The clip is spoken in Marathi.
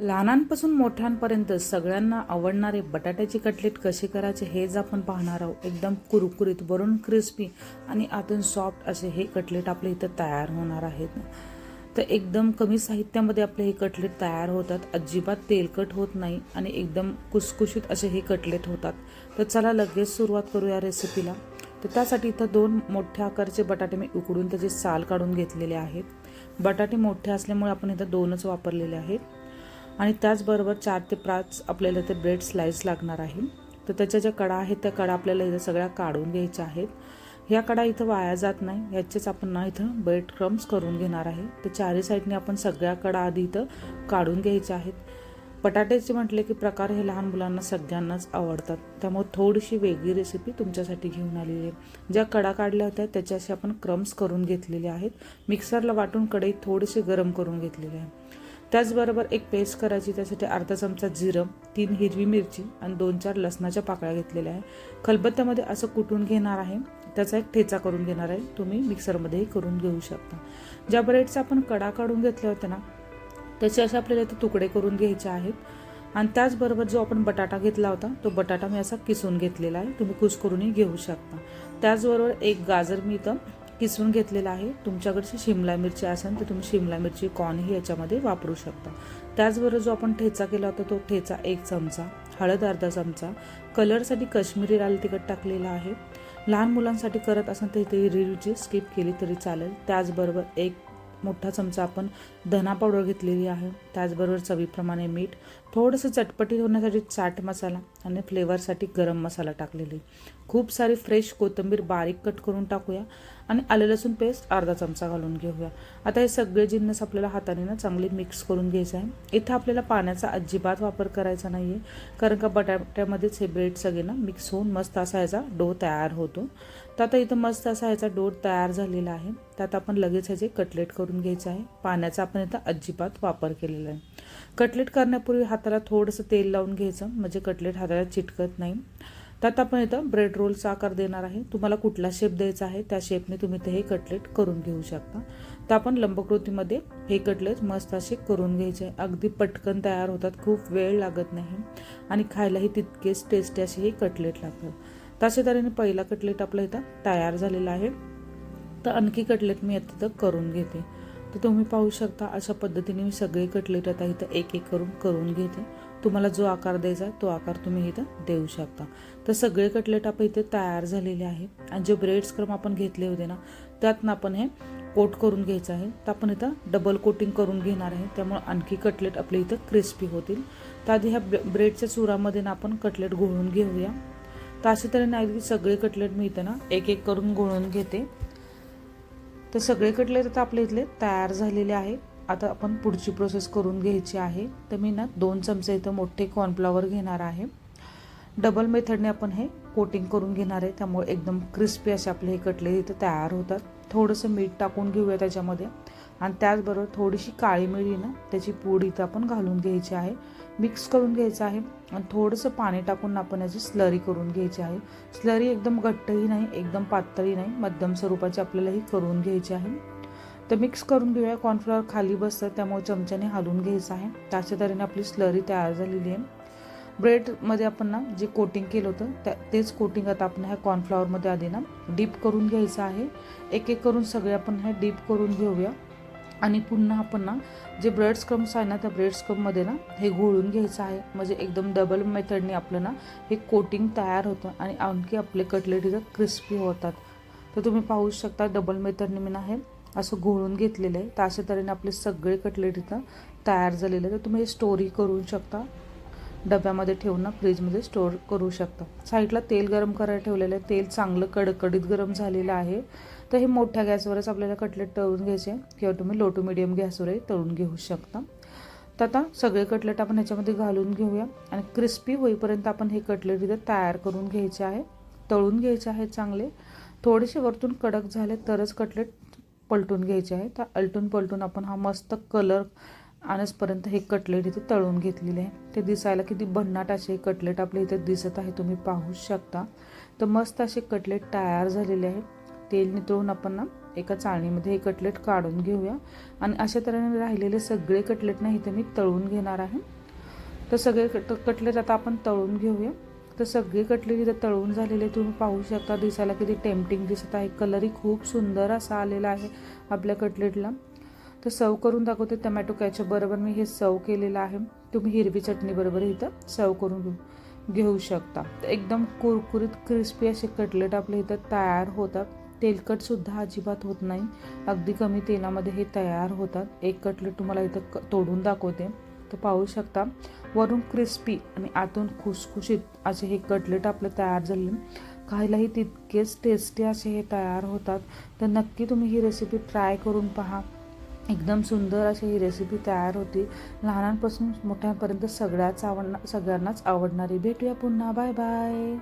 लहानांपासून मोठ्यांपर्यंत सगळ्यांना आवडणारे बटाट्याचे कटलेट कसे करायचे हेच आपण पाहणार आहोत. एकदम कुरकुरीत वरून क्रिस्पी आणि आतून सॉफ्ट असे हे कटलेट आपल्या इथं तयार होणार आहेत. तर एकदम कमी साहित्यामध्ये आपले हे कटलेट तयार होतात. अजिबात तेलकट होत नाही आणि एकदम कुसकुशीत असे हे कटलेट होतात. तर चला लगेच सुरुवात करूया रेसिपीला तर त्यासाठी इथं दोन मोठ्या आकारचे बटाटे मी उकडून त्याचे साल काढून घेतलेले आहेत. बटाटे मोठे असल्यामुळे आपण इथं दोनच वापरलेले आहेत. आणि त्याचबरोबर चार ते पाच आपल्याला ते ब्रेड स्लाइस लागणार आहे. तर त्याच्या ज्या कडा आहेत त्या कडा आपल्याला इथं सगळ्या काढून घ्यायच्या आहेत. ह्या कडा इथं वाया जात नाही. याचेच आपण ना इथं ब्रेड क्रम्स करून घेणार आहे. तर चारही साईडने आपण सगळ्या कडा आधी इथं काढून घ्यायच्या आहेत. बटाट्याचे म्हटले की प्रकार हे लहान मुलांना सगळ्यांनाच आवडतात. त्यामुळे थोडीशी वेगळी रेसिपी तुमच्यासाठी घेऊन आलेली आहे. ज्या कडा काढल्या होत्या त्याच्याशी असे आपण क्रम्स करून घेतलेले आहेत. मिक्सरला वाटून कढईत थोडेसे गरम करून घेतलेले आहे. त्याचबरोबर एक पेस्ट करायची त्यासाठी अर्धा चमचा जिरं तीन हिरवी मिरची आणि दोन चार लसणाच्या पाकळ्या घेतलेल्या आहे. खलबत्त्यामध्ये असं कुटून घेणार आहे. त्याचा एक ठेचा करून घेणार आहे. तुम्ही मिक्सरमध्येही करून घेऊ शकता. ज्या ब्रेडचा आपण कडा काढून घेतल्या होत्या ना त्याचे असे आपल्याला इथे तुकडे करून घ्यायचे आहेत. आणि त्याचबरोबर जो आपण बटाटा घेतला होता तो बटाटा मी असा किसून घेतलेला आहे. तुम्ही कुस करूनही घेऊ शकता. त्याचबरोबर एक गाजर मी इथं किसून घेतलेला आहे. तुमच्याकडची शिमला मिरची असेल तर तुम्ही शिमला मिरची कॉर्नही याच्यामध्ये वापरू शकता. त्याचबरोबर जो आपण ठेचा केला होता तो ठेचा एक चमचा हळद अर्धा चमचा. कलरसाठी काश्मीरी लाल तिखट टाकलेला आहे. लहान मुलांसाठी करत असेल तर इथे हिरवी स्किप केली तरी चालेल. त्याचबरोबर एक मोठा चमचा आपण धना पावडर घेतलेली आहे. त्याचबरोबर चवीप्रमाणे मीठ थोडंसं चटपटीत होण्यासाठी चाट मसाला आणि फ्लेवरसाठी गरम मसाला टाकलेली. खूप सारी फ्रेश कोथिंबीर बारीक कट करून टाकूया आणि आले लसूण पेस्ट अर्धा चमचा घालून घेऊया. आता हे सगळे जिन्नस आपल्याला हाताने ना चांगले मिक्स करून घ्यायचं आहे. इथं आपल्याला पाण्याचा अजिबात वापर करायचा नाही आहे कारण का बटाट्यामध्येच हे ब्रेड सगळे ना मिक्स होऊन मस्त असा ह्याचा डो तयार होतो. तर आता इथं मस्त असा ह्याचा डो तयार झालेला आहे. त्यात आपण लगेच ह्याचे कटलेट करून घ्यायचं आहे. पाण्याचा आपण इथं अजिबात वापर केलेला आहे. कटलेट करण्यापूर्वी हात हाताला थोडंसं तेल लावून घ्यायचं म्हणजे कटलेट हाताला चिटकत नाही. त्यात आपण इथं ब्रेड रोलचा आकार देणार आहे. तुम्हाला कुठला शेप द्यायचा आहे त्या शेपने तुम्ही ते हे कटलेट करून घेऊ शकता. तर आपण लंबकृतीमध्ये हे कटलेट मस्त असे करून घ्यायचे. अगदी पटकन तयार होतात खूप वेळ लागत नाही. आणि खायलाही तितकेच टेस्टी असे हे कटलेट लागतात. तशा तऱ्हेने पहिला कटलेट आपला इथं तयार झालेला आहे. तर आणखी कटलेट मी आता इथं करून घेते. तर तुम्ही पाहू शकता अशा पद्धतीने मी सगळे कटलेट आता इथं एक एक करून करून घेते. तुम्हाला जो आकार द्यायचा आहे तो आकार तुम्ही इथं देऊ शकता. तर सगळे कटलेट आपण इथे तयार झालेले आहे. आणि जे ब्रेड्स क्रम आपण घेतले होते ना त्यातनं आपण हे कोट करून घ्यायचं आहे. तर आपण इथं डबल कोटिंग करून घेणार आहे. त्यामुळे आणखी कटलेट आपले इथं क्रिस्पी होतील. तर आधी ह्या ब्रेडच्या चुरामध्ये ना आपण कटलेट घोळून घेऊया. तर अशा तऱ्हेने अगदी सगळे कटलेट मी इथं ना एक एक करून घोळून घेते. तर सगळे कटलेट आता आपल्या इथले तयार झालेले आहे. आता आपण पुढची प्रोसेस करून घ्यायची आहे. तर मी ना दोन चमचे इथं मोठे कॉर्नफ्लॉवर घेणार आहे. डबल मेथडने आपण हे कोटिंग करून घेणार आहे. त्यामुळे एकदम क्रिस्पी असे आपले हे कटलेट इथं तयार होतात. थोडंसं मीठ टाकून घेऊया त्याच्यामध्ये. आणि त्याचबरोबर थोडीशी काळी मिरी ना त्याची पूड इथं आपण घालून घ्यायची आहे. मिक्स करून घ्यायचं आहे आणि थोडंसं पाणी टाकून आपण याची स्लरी करून घ्यायची आहे. स्लरी एकदम घट्टही नाही एकदम पातळी नाही मध्यम स्वरूपाची आपल्याला ही करून घ्यायची आहे. तर मिक्स करून घेऊया कॉर्नफ्लॉवर खाली बसतं त्यामुळे चमच्याने हलवून घ्यायचं आहे. त्याच्या तऱ्हेने आपली स्लरी तयार झालेली आहे. ब्रेडमध्ये आपण ना जे कोटिंग केलं होतं त्या तेच कोटिंग आता आपण ह्या कॉर्नफ्लॉवरमध्ये आधी ना डीप करून घ्यायचं आहे. एक एक करून सगळे आपण ह्या डीप करून घेऊया. आणि पुन्हा आपण ना जे ब्रेड स्क्रम्स आहे ना त्या ब्रेड स्क्रममध्ये ना हे घोळून घ्यायचं आहे. म्हणजे एकदम डबल मेथडने आपलं ना हे कोटिंग तयार होतं आणि आणखी आपले कटलेट इथं क्रिस्पी होतात. तर तुम्ही पाहू शकता डबल मेथडने मी ना हे असं घोळून घेतलेलं आहे. तर अशा तऱ्हेने आपले सगळे कटलेट इथं तयार झालेले आहे तर तुम्ही हे स्टोरी करू शकता. डब्यामध्ये ठेवून ना फ्रीजमध्ये स्टोअर करू शकता. साईडला तेल गरम करायला ठेवलेलं आहे. तेल चांगलं कडकडीत गरम झालेलं आहे. तर हे मोठ्या गॅसवरच आपल्याला कटलेट तळून घ्यायचे किंवा तुम्ही लो टू मिडियम गॅसवरही तळून घेऊ शकता. तर आता सगळे कटलेट आपण ह्याच्यामध्ये घालून घेऊया. आणि क्रिस्पी होईपर्यंत आपण हे कटलेट इथं तयार करून घ्यायचे आहे. तळून घ्यायचे आहेत चांगले. थोडेसे वरतून कडक झाले तरच कटलेट पलटून घ्यायचे आहे. तर अलटून पलटून आपण हा मस्त कलर आणसपर्यंत हे कटलेट इथे तळून घेतलेले आहे. ते दिसायला किती भन्नाट असे कटलेट आपले इथे दिसत आहे तुम्ही पाहू शकता. तर मस्त असे कटलेट तयार झालेले आहे. तेल नितळून आपण ना एका चाळणीमध्ये हे कटलेट काढून घेऊया. आणि अशा तऱ्हेने राहिलेले सगळे कटलेट ना इथे मी तळून घेणार आहे. तर सगळे कट कटलेट आता आपण तळून घेऊया. तर सगळे कटलेट इथं तळून झालेले तुम्ही पाहू शकता दिसायला किती टेम्पटिंग दिसत आहे. कलरही खूप सुंदर असा आलेला आहे आपल्या कटलेटला. तर सर्व करून दाखवते टमॅटो कॅचअपबरोबर मी हे सर्व केलेलं आहे. तुम्ही हिरवी चटणी बरोबर इथं सर्व करून घेऊ घेऊ शकता. तर एकदम कुरकुरीत क्रिस्पी असे कटलेट आपले इथं तयार होतात. तेलकटसुद्धा अजिबात होत नाही. अगदी कमी तेलामध्ये हे तयार होतात. एक कटलेट तुम्हाला इथं क तोडून दाखवते. तर पाहू शकता वरून क्रिस्पी आणि आतून खुसखुशीत असे हे कटलेट आपले तयार झाले खायलाही तितकेच टेस्टी असे हे तयार होतात. तर नक्की तुम्ही ही रेसिपी ट्राय करून पहा. एकदम सुंदर अशी ही रेसिपी तयार होती. लहानांपासून मोठ्यांपर्यंत सगळ्याच आवडणार सगळ्यांनाच आवडणारी. भेटूया पुन्हा. Bye bye